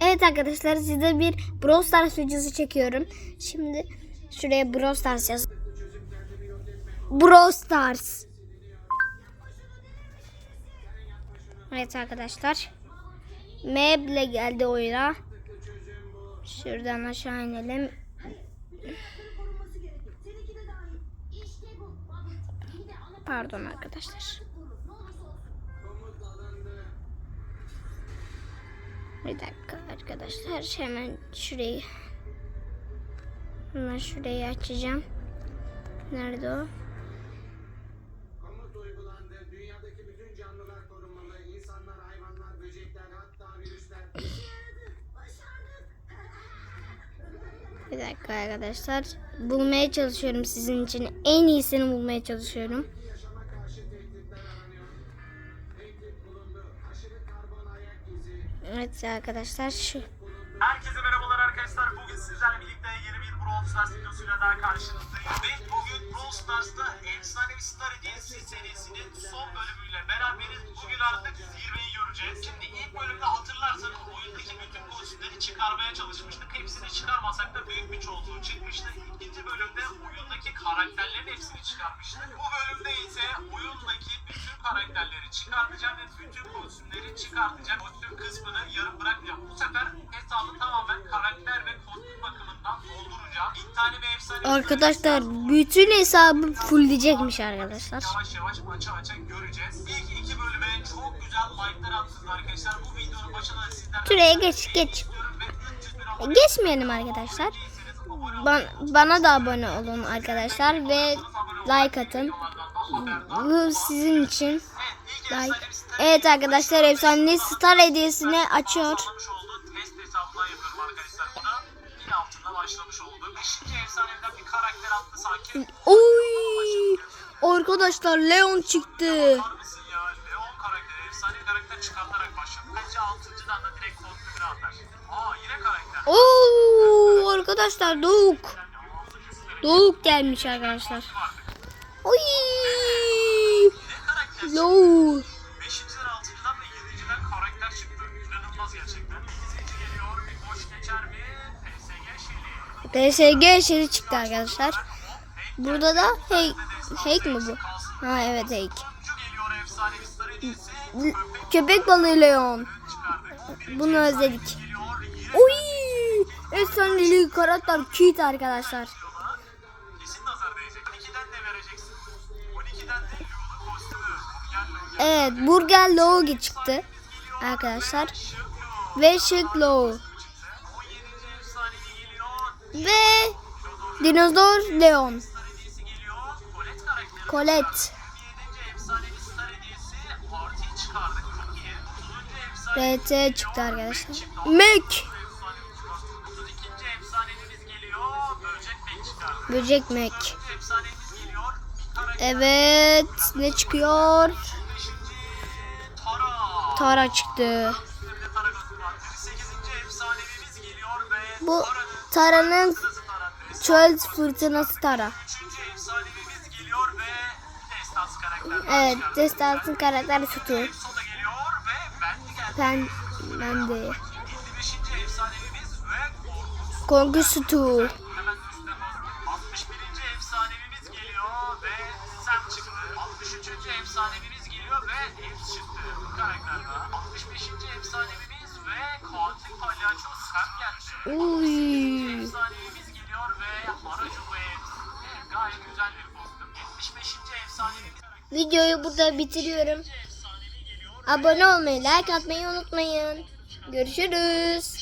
Evet arkadaşlar size bir Brawl Stars videosu çekiyorum. Şimdi şuraya Brawl Stars yaz. Brawl Stars. Evet arkadaşlar. Meble geldi oyuna. Şuradan aşağı inelim. Pardon arkadaşlar. Bir dakika arkadaşlar hemen şurayı hemen şurayı açacağım. Nerede o? Bir dakika arkadaşlar. Bulmaya çalışıyorum sizin için. En iyisini bulmaya çalışıyorum. Evet arkadaşlar şu. Herkese merhabalar arkadaşlar. Bugün sizlerle birlikte yeni bir Brawl Stars videosuyla daha karşınızdayım. Ve bugün Brawl Stars'ta Efsanevi Star Hediyesi serisinin son bölümüyle beraberiz. Bugün artık zirveyi göreceğiz. Şimdi ilk bölümde hatırlarsanız oyundaki bütün kostümleri çıkarmaya çalışmıştık. Hepsini çıkarmasak da büyük bir çoğunluğu çıkmıştı. İkinci bölümde oyundaki karakterlerin hepsini çıkarmıştık. Bu bölümde ise oyundaki bütün karakterleri çıkartacağım ve bütün kostümleri çıkartacağım. Kısmını yarım bırakacağım. Bu sefer hesabı tamamen karakter ve kostüm bakımından dolduracağım. Bir tane bir efsane Arkadaşlar bütün hesabı fullleyecekmiş arkadaşlar. yavaş yavaş maça maça göreceğiz. İlk iki bölüme çok güzel like'lar attınız arkadaşlar. Bu videonun başına da sizlerden Şuraya geç geç. istiyorum ve 300 bin abone Geçmeyelim arkadaşlar. Ban- bana da abone olun arkadaşlar ve like atın. Bu sizin için. Like. Evet arkadaşlar efsane star hediyesini açıyor. Oy! Arkadaşlar Leon çıktı. Oo arkadaşlar Doğuk. Doğuk gelmiş arkadaşlar. Oy! PSG şeyi çıktı arkadaşlar. Burada da hey, Hake mi bu? Ha evet. L- Köpek balığı Leon. Bunu özledik. Oy! Efsaneli karakter Kit arkadaşlar. kesin nazar değecek. 12'den de vereceksin. 12'den de Leon'un kostümü. Bu gelme. Evet Burger Low çıktı arkadaşlar. Ve Şık Low. 17. efsanevi geliyor. Ve Dinozor Leon. Colette karakteri. Colette. 27. efsanevi star hediyesi. Partiyi çıkardık. Çok iyi. 30. efsanevi RT çıktı arkadaşlar. Mek. 32. efsanevimiz geliyor. Böcek Mek. 4. efsanemiz geliyor. Bir karakter. Evet ne çıkıyor? 5. Tara. Çıktı. Üstünde Tara gözü var. 8. efsanevimiz geliyor ve Bu Tara'nın çöl fırtınası Tara. 3. efsanevimiz geliyor ve Destansı karakter. Evet Destans'ın karakter geldi. Ben, ben de. 55. efsanevimiz ve Korkunç Korku sütü. Hemen üstüne bastım. 61. efsanevimiz geliyor ve Sam çıktı. 63. efsanevimiz geliyor ve Ems çıktı. Bu karakterden. 65. efsanevimiz ve katil palyaço Sam geldi. Videoyu burada bitiriyorum. Abone olmayı, like atmayı unutmayın. Görüşürüz.